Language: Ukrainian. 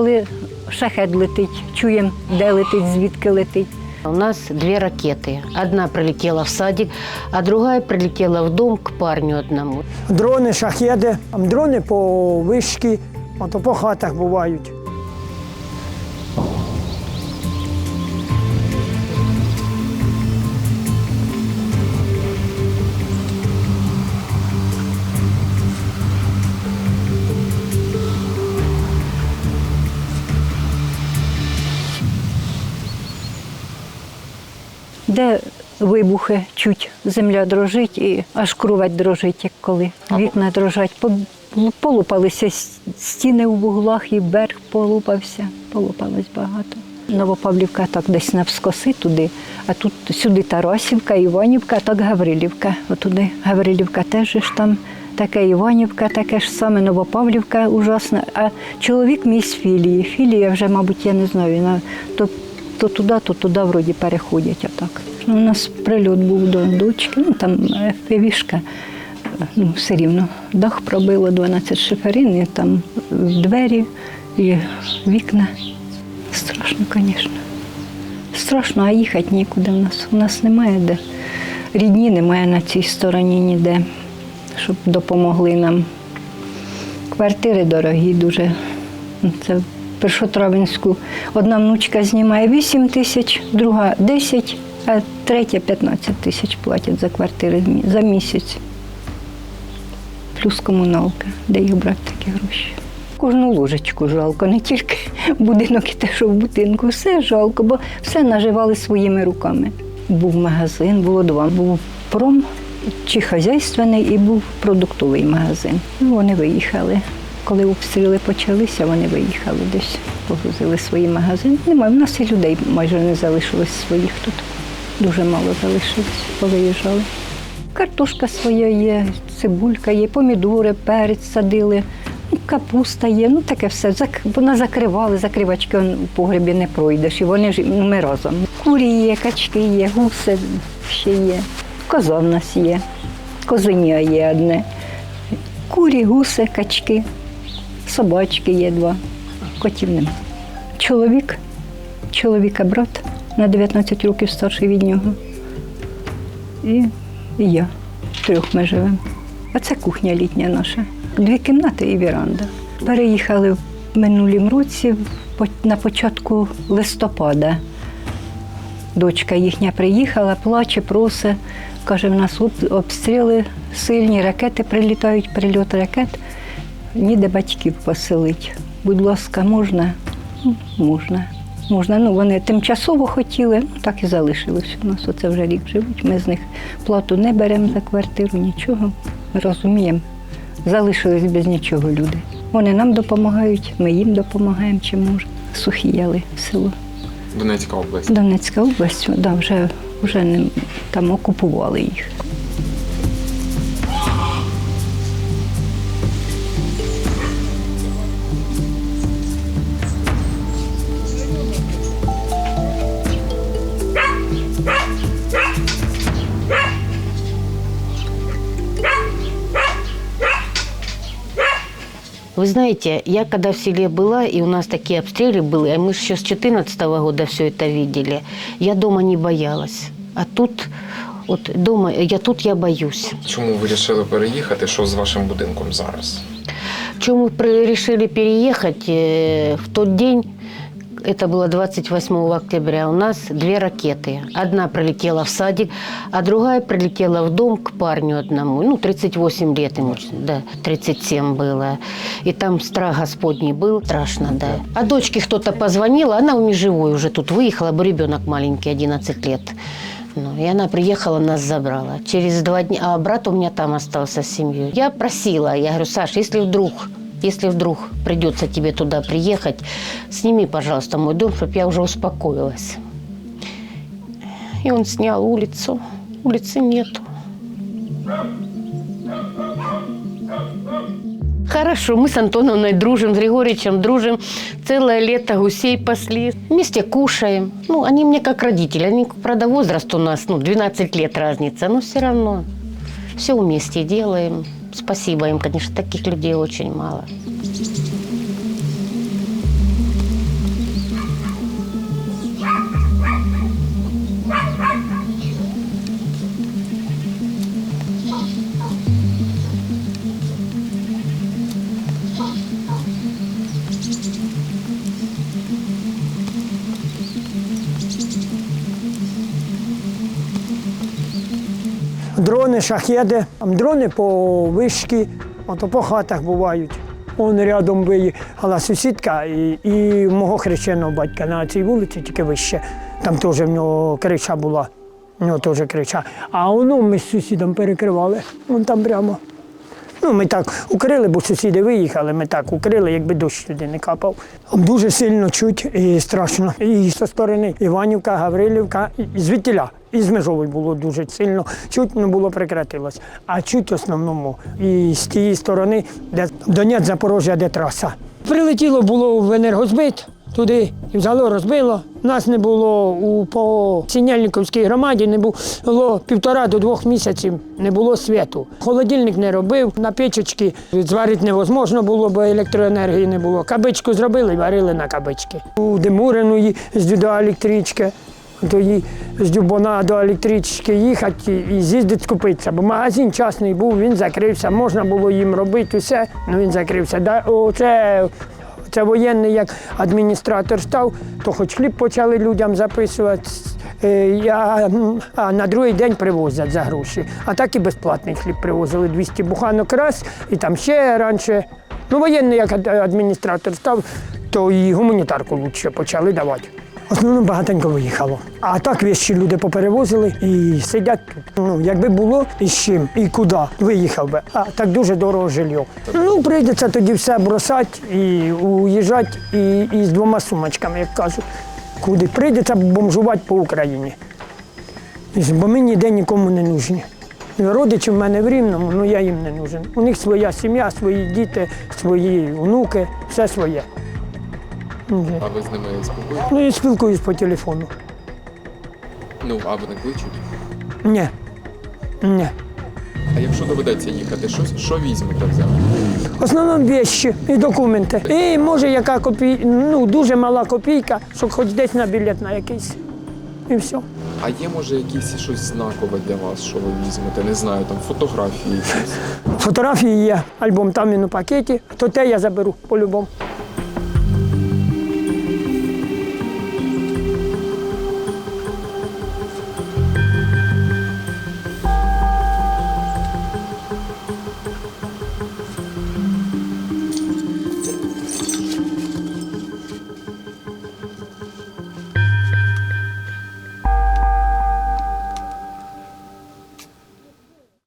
Коли шахет летить, чуємо, де летить, звідки летить. У нас две ракеты. Одна прилетела в садик, а другая прилетела в дом к парню одному. Дрони, шахеди, там дрони по вишки, а то по хатах бувають. Де вибухи чуть, земля дрожить і аж кровать дрожить, як коли. Вікна дрожать. Полупалися стіни у вуглах, і берег полупався, полупалось багато. Новопавлівка так десь навскоси туди, а тут сюди Тарасівка, Іванівка, а так Гаврилівка. Отуди Гаврилівка теж ж там таке Іванівка, таке ж саме Новопавлівка ужасна. А чоловік мій з філії. Філія вже, мабуть, я не знаю. вона То, то туди, то туди вроді переходять отак. Ну, у нас прильот був до дочки, ну там півішка. Ну, все рівно. Дах пробило 12 шиферин, і там двері і вікна. Страшно, звісно. Страшно, а їхати нікуди в нас. У нас немає де. Рідні немає на цій стороні ніде, щоб допомогли нам. Квартири дорогі дуже. Це Першотравенську. Одна внучка знімає 8 тисяч, друга 10, а третя 15 тисяч платять за квартири за місяць. Плюс комуналка, де їх брати такі гроші. Кожну ложечку жалко, не тільки будинок і те, що в будинку, все жалко, бо все наживали своїми руками. Був магазин, було два. Був пром чи хазяйственний і був продуктовий магазин. Вони виїхали. Коли обстріли почалися, вони виїхали десь, погрузили свої магазини. Немає, в нас і людей майже не залишилось своїх тут. Дуже мало залишилось, повиїжджали. Картошка своя є, цибулька є, помідори, перець садили, капуста є, ну таке все. Вона закривали, закривачки у погребі не пройдеш, і вони ж ну, ми разом. Курі є, качки є, гуси ще є, коза в нас є, козеня є одне. Курі, гуси, качки, собачки є два, котів нема. Чоловік, чоловіка брат на 19 років старший від нього. І, і я. Трьох ми живемо. А це кухня літня наша. Дві кімнати і віранда. Переїхали в минулім році на початку листопада. Дочка їхня приїхала, плаче, просить. Каже, в нас обстріли сильні, ракети прилітають, прильот ракет. Ніде батьків поселить. Будь ласка, можна? Ну, Можна. Можна. Ну, вони тимчасово хотіли, ну так і залишилось. У нас оце вже рік живуть. Ми з них плату не беремо за квартиру, нічого. Ми розуміємо. Залишились без нічого люди. Вони нам допомагають, ми їм допомагаємо, чим можемо. Сухі яли село. Донецька область. Донецька область, да, вже, вже не, там окупували їх. Вы знаете, я когда в селе была, и у нас такие обстрелы были, а мы же еще с 14 года все это видели, я дома не боялась. А тут, вот дома, я тут я боюсь. Чому ви вирішили переїхати? Що з вашим будинком зараз? Чем мы при- решили переехать э, в тот день, это было 28 октября, у нас две ракеты. Одна прилетела в садик, а другая прилетела в дом к парню одному. Ну, 38 лет ему, да, 37 было. И там страх Господний был, страшно, да. А дочке кто-то позвонила, она у живой уже тут выехала, бы ребенок маленький, 11 лет. Ну, и она приехала, нас забрала. Через два дня, а брат у меня там остался с семьей. Я просила, я говорю, Саш, если вдруг, если вдруг придется тебе туда приехать, сними, пожалуйста, мой дом, чтобы я уже успокоилась. И он снял улицу. Улицы нету. Хорошо, мы с Антоновной дружим, с Григорьевичем дружим. Целое лето гусей пасли. Вместе кушаем. Ну, они мне как родители. Они, правда, возраст у нас, ну, 12 лет разница, но все равно. Все вместе делаем. Спасибо им, конечно, таких людей очень мало. Дрони, шахеди, там дрони по вишки, ото по хатах бувають. Он рядом виїхала сусідка і, і мого хрещеного батька на цій вулиці, тільки вище. Там теж в нього крича була. У нього теж крича. А воно ми з сусідом перекривали. Вон там прямо. Ну, ми так укрили, бо сусіди виїхали, ми так укрили, якби дощ сюди не капав. Дуже сильно чуть і страшно. І зі сторони Іванівка, Гаврилівка, і звідтіля. І з Межової було дуже сильно. Чуть не було прекратилось. А чуть основному і з тієї сторони, де Донець, Запорожжя, де траса. Прилетіло було в енергозбит туди, і взяло, розбило. Нас не було у по Сінельниковській громаді, не було півтора до двох місяців, не було світу. Холодильник не робив, на печечки зварити невозможно було, бо електроенергії не було. Кабичку зробили варили на кабички. У Демурину їздю до з Дюбона до електрички їхати і з'їздити скупитися, бо магазин частний був, він закрився, можна було їм робити усе, але він закрився. Оце це воєнний як адміністратор став, то хоч хліб почали людям записувати. е, я- м, а на другий день привозять за гроші. А так і безплатний хліб привозили 200 буханок раз, і там ще раніше. Ну, воєнний як адміністратор став, то і гуманітарку лучше почали давати. Основному багатенько виїхало. А так вещі люди поперевозили і сидять тут. Ну, якби було і з чим, і куди виїхав би. А так дуже дорого жилье. Ну, прийдеться тоді все бросати і уїжджати і, і з двома сумочками, як кажуть. Куди прийдеться бомжувати по Україні. Бо ми ніде нікому не нужні. Родичі в мене в Рівному, ну я їм не нужен. У них своя сім'я, свої діти, свої онуки, все своє. Ну, А ви з ними спілкуєтесь? Ну і спілкуюсь по телефону. Ну, а вони кличуть. Ні. Ні. А якщо доведеться їхати, що, що візьмете взяти? В основному вещі і документи. І може яка копійка, ну дуже мала копійка, щоб хоч десь на білет на якийсь. І все. А є, може, якісь щось знакове для вас, що ви візьмете? Не знаю, там фотографії якісь. Фотографії є, альбом там він у пакеті, то те я заберу по-любому.